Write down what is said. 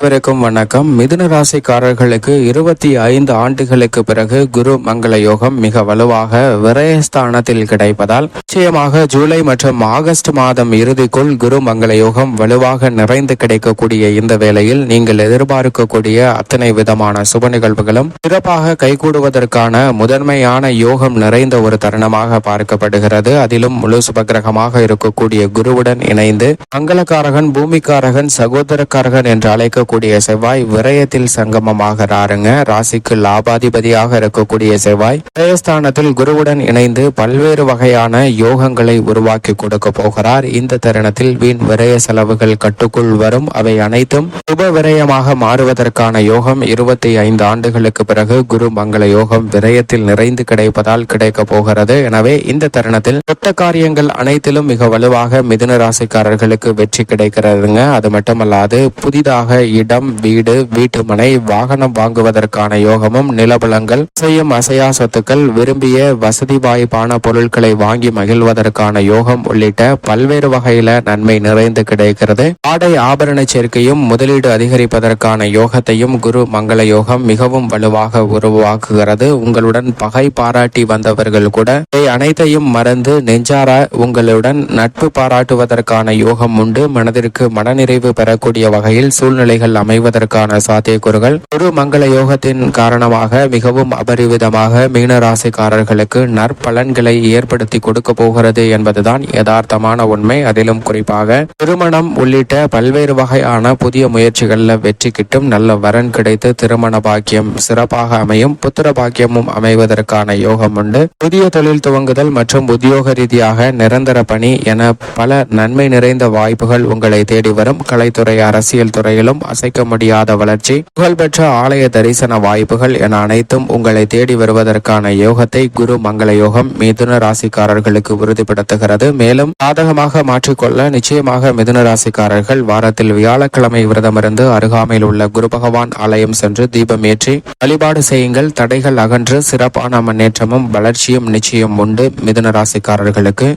அனைவருக்கும் வணக்கம். மிதுன ராசிக்காரர்களுக்கு இருபத்தி ஐந்து ஆண்டுகளுக்கு பிறகு குரு மங்கள யோகம் மிக வலுவாக விரயஸ்தானத்தில் கிடைப்பதால் நிச்சயமாக ஜூலை மற்றும் ஆகஸ்ட் மாதம் இறுதிக்குள் குரு மங்கள யோகம் வலுவாக நிறைந்து கிடைக்கக்கூடிய இந்த வேளையில் நீங்கள் எதிர்பார்க்கக்கூடிய அத்தனை விதமான சுப நிகழ்வுகளும் சிறப்பாக கைகூடுவதற்கான முதன்மையான யோகம் நிறைந்த ஒரு தருணமாக பார்க்கப்படுகிறது. அதிலும் முழு சுபகிரகமாக இருக்கக்கூடிய குருவுடன் இணைந்து மங்களக்காரகன் பூமிக்காரகன் சகோதரக்காரகன் என்று அழைக்க இருக்கக்கூடிய செவ்வாய் விரயத்தில் சங்கமமாகிறாருங்க. ராசிக்கு லாபாதிபதியாக இருக்கக்கூடிய செவ்வாய் விரயஸ்தானத்தில் குருவுடன் இணைந்து பல்வேறு வகையான யோகங்களை உருவாக்கி கொடுக்க போகிறார். இந்த தருணத்தில் வீண் விரய செலவுகள் கட்டுக்குள் வரும். அவை அனைத்தும் சுப விரயமாக மாறுவதற்கான யோகம் இருபத்தி ஐந்து ஆண்டுகளுக்கு பிறகு குரு மங்கள யோகம் விரயத்தில் நிறைந்து கிடைப்பதால் கிடைக்க போகிறது. எனவே இந்த தருணத்தில் தொட்ட காரியங்கள் அனைத்திலும் மிக வலுவாக மிதுன ராசிக்காரர்களுக்கு வெற்றி கிடைக்கிறதுங்க. அது மட்டுமல்லாது புதிதாக இடம் வீடு வீட்டுமனை வாகனம் வாங்குவதற்கான யோகமும் நிலபலங்கள் அசையும் அசையா சொத்துக்கள் விரும்பிய வசதி வாய்ப்பான பொருட்களை வாங்கி மகிழ்வதற்கான யோகம் உள்ளிட்ட பல்வேறு வகையில நன்மை நிறைந்து கிடைக்கிறது. ஆடை ஆபரண சேர்க்கையும் முதலீடு அதிகரிப்பதற்கான யோகத்தையும் குரு மங்கள யோகம் மிகவும் வலுவாக உருவாக்குகிறது. உங்களுடன் பகை பாராட்டி வந்தவர்கள் கூட இவை அனைத்தையும் மறந்து நெஞ்சார உங்களுடன் நட்பு பாராட்டுவதற்கான யோகம் உண்டு. மனதிற்கு மனநிறைவு பெறக்கூடிய வகையில் சூழ்நிலைகள் அமைவதற்கான சாத்தியக்கூறுகள். குரு மங்கள யோகத்தின் காரணமாக மிகவும் அபரிவிதமாக மீன ராசிக்காரர்களுக்கு நற்பலன்களை ஏற்படுத்தி கொடுக்க போகிறது என்பதுதான் யதார்த்தமான உண்மை. அதிலும் குறிப்பாக திருமணம் உள்ளிட்ட பல்வேறு வகையான புதிய முயற்சிகளில் வெற்றி கிட்டும் நல்ல வரன் கிடைத்து திருமண பாக்கியம் சிறப்பாக அமையும். புத்திர பாக்கியமும் அமைவதற்கான யோகம் உண்டு. புதிய தொழில் துவங்குதல் மற்றும் உத்தியோக ரீதியாக நிரந்தர பணி என பல நன்மை நிறைந்த வாய்ப்புகள் உங்களை தேடி வரும். கலைத்துறை அரசியல் துறையிலும் அசைக்க முடியாத வளர்ச்சி. புகழ்பெற்ற ஆலய தரிசன வாய்ப்புகள் என அனைத்தும் உங்களை தேடி வருவதற்கான யோகத்தை குரு மங்கள யோகம் மிதுன ராசிக்காரர்களுக்கு உறுதிப்படுத்துகிறது. மேலும் சாதகமாக மாற்றிக்கொள்ள நிச்சயமாக மிதுன ராசிக்காரர்கள் வாரத்தில் வியாழக்கிழமை விரதமிருந்து அருகாமையில் உள்ள குரு பகவான் ஆலயம் சென்று தீபம் ஏற்றி வழிபாடு செய்யுங்கள். தடைகள் அகன்று சிறப்பான முன்னேற்றமும் வளர்ச்சியும் நிச்சயம் உண்டு மிதுன ராசிக்காரர்களுக்கு.